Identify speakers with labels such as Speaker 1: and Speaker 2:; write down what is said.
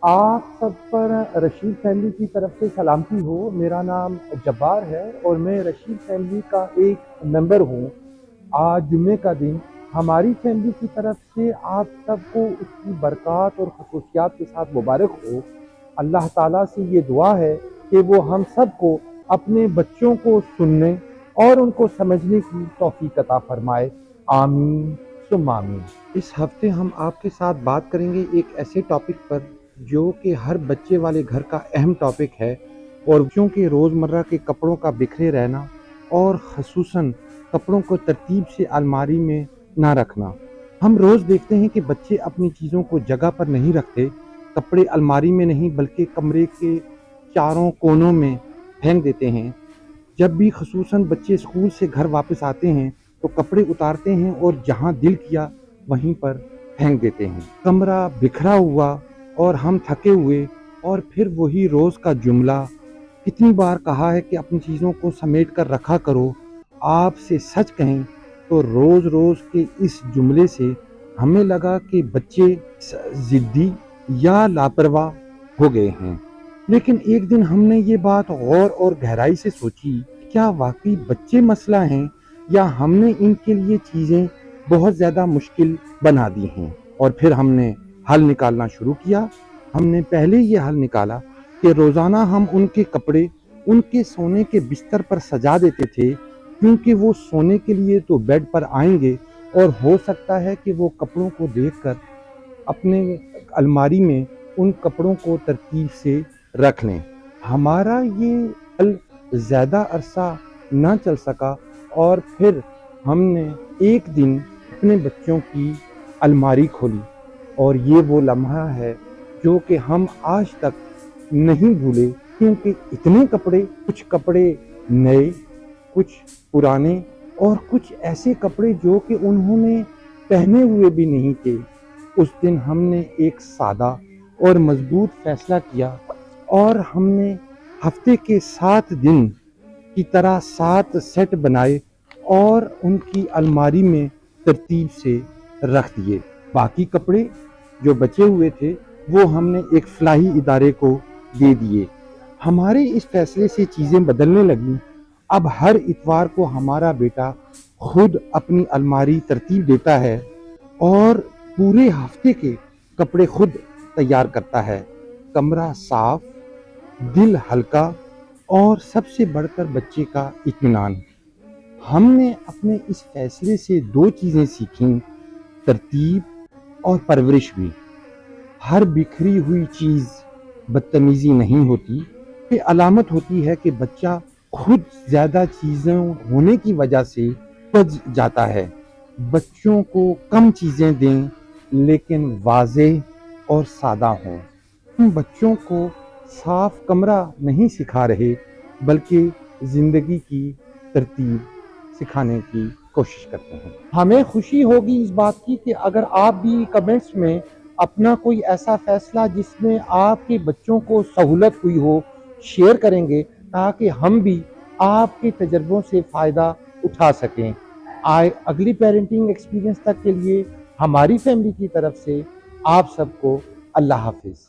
Speaker 1: آپ سب پر رشید فیملی کی طرف سے سلامتی ہو۔ میرا نام جبار ہے اور میں رشید فیملی کا ایک ممبر ہوں۔ آج جمعے کا دن، ہماری فیملی کی طرف سے آپ سب کو اس کی برکات اور خصوصیات کے ساتھ مبارک ہو۔ اللہ تعالیٰ سے یہ دعا ہے کہ وہ ہم سب کو اپنے بچوں کو سننے اور ان کو سمجھنے کی توفیق عطا فرمائے۔ آمین، ثم آمین۔ اس ہفتے ہم آپ کے ساتھ بات کریں گے ایک ایسے ٹاپک پر جو کہ ہر بچے والے گھر کا اہم ٹاپک ہے اور بچوں کے روزمرہ کے کپڑوں کا بکھرے رہنا اور خصوصاً کپڑوں کو ترتیب سے الماری میں نہ رکھنا۔ ہم روز دیکھتے ہیں کہ بچے اپنی چیزوں کو جگہ پر نہیں رکھتے، کپڑے الماری میں نہیں بلکہ کمرے کے چاروں کونوں میں پھینک دیتے ہیں۔ جب بھی خصوصاً بچے اسکول سے گھر واپس آتے ہیں تو کپڑے اتارتے ہیں اور جہاں دل کیا وہیں پر پھینک دیتے ہیں۔ کمرہ بکھرا ہوا اور ہم تھکے ہوئے اور پھر وہی روز کا جملہ، کتنی بار کہا ہے کہ اپنی چیزوں کو سمیٹ کر رکھا کرو، آپ سے سچ کہیں تو روز روز کے اس جملے سے ہمیں لگا کہ بچے ضدی یا لاپرواہ ہو گئے ہیں۔ لیکن ایک دن ہم نے یہ بات غور اور گہرائی سے سوچی، کیا واقعی بچے مسئلہ ہیں یا ہم نے ان کے لیے چیزیں بہت زیادہ مشکل بنا دی ہیں؟ اور پھر ہم نے حل نکالنا شروع کیا۔ ہم نے پہلے یہ حل نکالا کہ روزانہ ہم ان کے کپڑے، ان کے سونے کے بستر پر سجا دیتے تھے، کیونکہ وہ سونے کے لیے تو بیڈ پر آئیں گے اور ہو سکتا ہے کہ وہ کپڑوں کو دیکھ کر اپنے الماری میں ان کپڑوں کو ترتیب سے رکھ لیں۔ ہمارا یہ حل زیادہ عرصہ نہ چل سکا اور پھر ہم نے ایک دن اپنے بچوں کی الماری کھولی۔ اور یہ وہ لمحہ ہے جو کہ ہم آج تک نہیں بھولے، کیونکہ اتنے کپڑے، کچھ کپڑے نئے، کچھ پرانے اور کچھ ایسے کپڑے جو کہ انہوں نے پہنے ہوئے بھی نہیں تھے۔ اس دن ہم نے ایک سادہ اور مضبوط فیصلہ کیا اور ہم نے ہفتے کے سات دن کی طرح سات سیٹ بنائے اور ان کی الماری میں ترتیب سے رکھ دیے۔ باقی کپڑے جو بچے ہوئے تھے، وہ ہم نے ایک فلاحی ادارے کو دے دیے۔ ہمارے اس فیصلے سے چیزیں بدلنے لگیں۔ اب ہر اتوار کو ہمارا بیٹا خود اپنی الماری ترتیب دیتا ہے اور پورے ہفتے کے کپڑے خود تیار کرتا ہے۔ کمرہ صاف، دل ہلکا اور سب سے بڑھ کر بچے کا اطمینان۔ ہم نے اپنے اس فیصلے سے دو چیزیں سیکھیں۔ ترتیب اور پرورش بھی۔ ہر بکھری ہوئی چیز بدتمیزی نہیں ہوتی۔ یہ علامت ہوتی ہے کہ بچہ خود زیادہ چیزیں ہونے کی وجہ سے بچ جاتا ہے۔ بچوں کو کم چیزیں دیں، لیکن واضح اور سادہ ہوں۔ ہم بچوں کو صاف کمرہ نہیں سکھا رہے، بلکہ زندگی کی ترتیب سکھانے کی کوشش کرتے ہیں۔ ہمیں خوشی ہوگی اس بات کی کہ اگر آپ بھی کمنٹس میں اپنا کوئی ایسا فیصلہ جس میں آپ کے بچوں کو سہولت ہوئی ہو شیئر کریں گے تاکہ ہم بھی آپ کے تجربوں سے فائدہ اٹھا سکیں۔ آئے اگلی پیرنٹنگ ایکسپیرینس تک کے لیے ہماری فیملی کی طرف سے آپ سب کو اللہ حافظ۔